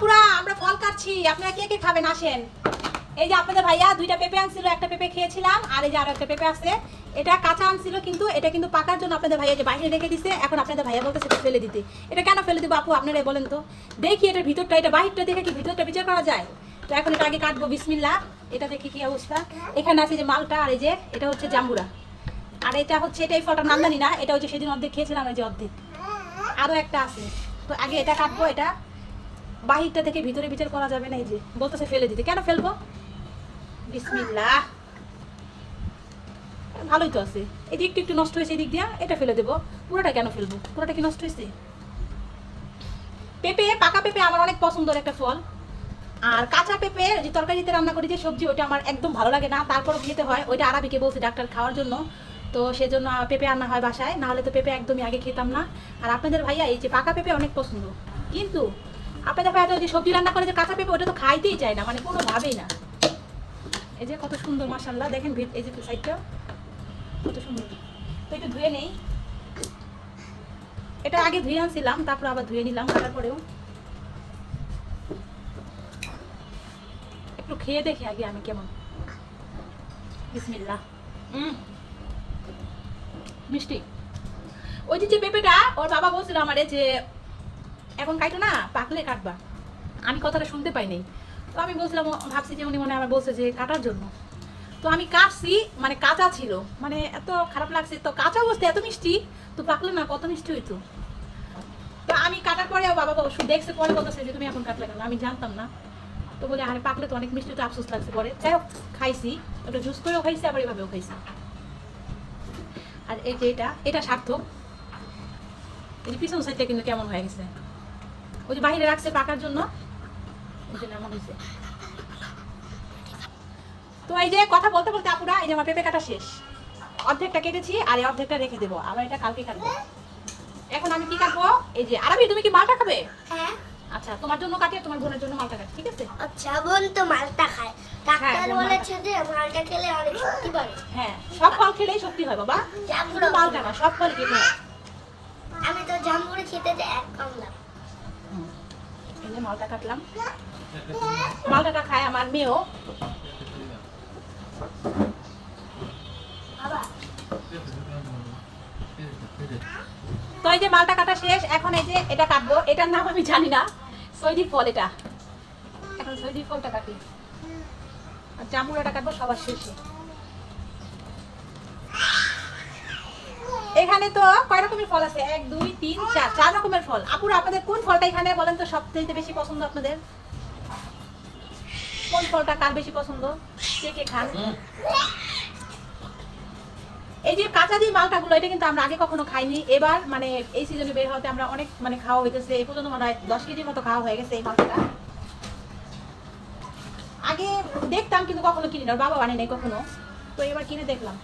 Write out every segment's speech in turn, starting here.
আপুরা আমরা ফল কাটছি। আপনারা কে কে খাবেন? আসেন। এই যে আপনাদের ভাইয়া, দুইটা পেঁপে আনছিল, একটা পেঁপে খেয়েছিলাম, আর এই যে আরও একটা পেঁপে আছে। এটা কাঁচা আনছিল কিন্তু, এটা কিন্তু পাকার জন্য আপনাদের ভাইয়া যে বাইরে রেখে দিছে, এখন আপনাদের ভাইয়া বলতেছে ফেলে দিতে। এটা কেন ফেলে দিব আপু, আপনারাই বলেন তো। দেখি এটার ভিতরটা, এটা বাহিরটা দেখে কি ভিতরটা বিচার করা যায়? তো এখন এটা আগে কাটবো বিসমিল্লা এটা দেখি কি অবস্থা। এখানে আছে যে মালটা, আর এই যে এটা হচ্ছে জাম্বুরা। আর এটা হচ্ছে এটা এই ফলটার নাম জানি না, এটা হচ্ছে সেদিন অর্ধেক খেয়েছিলাম, এই যে অর্ধেক। আরও একটা আছে। তো আগে এটা কাটবো, এটা। বাহিরটা থেকে ভিতরে বিচার করা যাবে না, এই যে বলতেছে ফেলে দিতে। কেন ফেলব? বিসমিল্লাহ। ভালোই তো আছে। এদিক একটু একটু নষ্ট হয়েছে, এদিক দিয়া এটা ফেলে দেবো। পুরোটা কেন ফেলব? পুরোটা কি নষ্ট হয়েছে? পেঁপে, পাকা পেঁপে আমার অনেক পছন্দের একটা ফল। আর কাঁচা পেঁপে, যে তরকারিতে রান্না করি যে সবজি ওটা আমার একদম ভালো লাগে না। তারপরও খেতে হয়। ওইটা আরাবিকে বলছে ডাক্তার খাওয়ার জন্য। তো সেজন্য পেঁপে আনা হয় বাসায়। না হলে তো পেঁপে একদমই আগে খেতাম না। আর আপনাদের ভাইয়া, এই যে পাকা পেঁপে অনেক পছন্দ। কিন্তু আপনাদের ভাইয়া তো ওই যে সবজি রান্না করে যে কাঁচা পেঁপে ওটা তো খাইতেই চায় না মানে কোনোভাবেই না। এই যে কত সুন্দর মাসাল্লাহ দেখেন এই যে সাইডটা কত সুন্দর। তো একটু ধুয়ে নেই। এটা আগে ধুয়ে আনছিলাম তারপর আবার ধুয়ে নিলাম কাটার পরেও। একটু খেয়ে দেখি আগে আমি কেমন। বিসমিল্লাহ। উম, মিষ্টি। ওই যে পেঁপেটা ওর বাবা বলছিল আমারে যে এখন কাটো না পাকলে কাটবা। আমি কথাটা শুনতে পাইনি তো আমি বলছিলাম ভাবছি যে উনি মনে আমার বলছে যে কাটার জন্য। তো আমি কাটছি মানে কাঁচা ছিল। মানে এত খারাপ লাগছে। তো কাঁচা অবস্থা এত মিষ্টি, তো পাকলে না, কত মিষ্টি হইতো। তো আমি কাটার পরে বাবা বলছে- দেখছে, পরে বলতেছে যে তুমি এখন কাটলে কেন? আমি জানতাম না। তো বলে, আরে পাকলে তো অনেক মিষ্টি, তো আফসোস লাগছে পরে। যাই হোক, খাইছি। ওটা জুস করেও খাইছি, আবার এভাবেও খাইছি। আর এই যে এটা এটা সার্থক। যে পিছন সাইডটা কিন্তু কেমন হয়ে গেছে? ওই যে বাইরে রাখছে পাকার জন্য। ওই জন্য এমন হয়েছে। তো এই যে কথা বলতে বলতে আপুরা এই যে আমার পেঁপে কাটা শেষ। অর্ধেকটা কেটেছি আর এই অর্ধেকটা রেখে দেবো। আবার এটা কালকে কাটবো। এখন আমি কি কাটবো? এই যে আরবি তুমি কি মালটা খাবে? হ্যাঁ। আচ্ছা তোমার জন্য কাটি তোমার বোনের জন্য মালটা কাটি ঠিক আছে? আচ্ছা বোন তো মালটা খায়। ডাক্তার হ্যাঁ, বলেছে যে মালটা খেলে অনেক শক্তি বাড়ে। হ্যাঁ সব ফল খেলেই শক্তি হয় বাবা। শুধু মালটা না সব ফল খেতে আমি তো খেতে যাই এক কামলা। এই মালটা কাটলাম। মালটাটা খায় আমার মেয়েও। তো এই যে মালটা কাটা শেষ, এখন এই যে এটা কাটবো। এটার নাম আমি জানি না। সৈদি ফল এটা। এখন সৈদি ফলটা কাটি। আর জামুরাটা কাটবো সবার শেষে। এখানে তো কয় রকমের ফল আছে? এক, দুই, তিন, চার চার রকমের ফল। আপুরা, আপনাদের কোন ফলটা এখানে বলেন তো সব সবথেকে বেশি পছন্দ আপনাদের? কোন ফলটা কার বেশি পছন্দ? কে কে খান? এই যে কাঁচা যে মালটাগুলো, এটা কিন্তু আমরা আগে কখনো খাইনি। এবার মানে এই সিজনে বের হতে আমরা অনেক মানে খাওয়া হইতেছে। এই পর্যন্ত মনে হয় দশ কেজির মতো খাওয়া হয়ে গেছে এই মালটা। আগে দেখতাম, কিন্তু কখনো কিনি না। বাবা বানিয়ে নাই কখনো। তো এবার কিনে দেখলাম।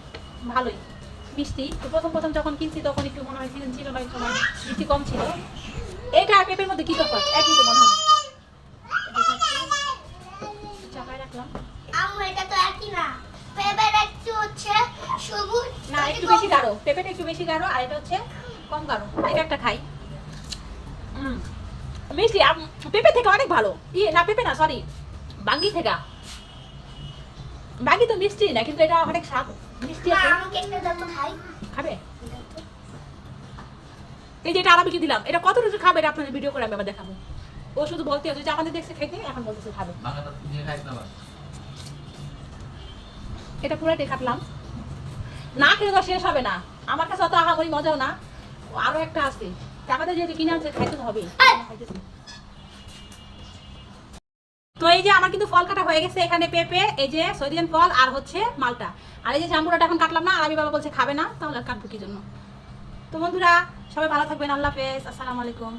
ভালোই। মিষ্টি তো প্রথম প্রথম যখন কিনছি তখন একটু মনে হয় সিজন ছিল না সময় মিষ্টি কম ছিল। এটা আর পেঁপের মধ্যে কি তফাৎ একই তো মনে হয়। চাপায় রাখলাম। আম্মু এটা তো একই না। পেঁপের একটু হচ্ছে সবুজ না একটু বেশি গাঢ়। পেঁপেটা একটু বেশি গাঢ় আর এটা হচ্ছে কম গাঢ়। এটা একটা খাই। মিষ্টি আম- পেঁপে থেকে অনেক ভালো। ইয়ে না পেঁপে না সরি বাঙ্গি থেকে। বাঙ্গি তো মিষ্টি না কিন্তু এটা অনেক স্বাদ। মিষ্টি খাবে? এই যে এটা আরাবিকে দিলাম এটা কত রুচি খাবে এটা আপনাদের ভিডিও করে আমি আবার দেখাবো। ও শুধু বলতে আছে যে আমাদের দেখছে খাইতে এখন বলতেছে খাবে? এটা পুরাটাই কাটলাম না খেলে তো শেষ হবে না। আমার কাছে অত আহামরি মজাও না। আরও একটা আছে। টাকাতে যেহেতু কিনে আনছে খাইতে তো হবেই। খাইতেছি। তো এই যে আমার কিন্তু ফল কাটা হয়ে গেছে এখানে পেঁপে, এই যে সৈদিয়ান ফল আর হচ্ছে মালটা। আর এই যে জাম্বুরাটা এখন কাটলাম না আর আমি বাবা বলছে খাবে না, তাহলে কাটবো কি জন্য? তো বন্ধুরা, সবাই ভালো থাকবেন, আল্লাহ হাফেজ, আসসালামু আলাইকুম।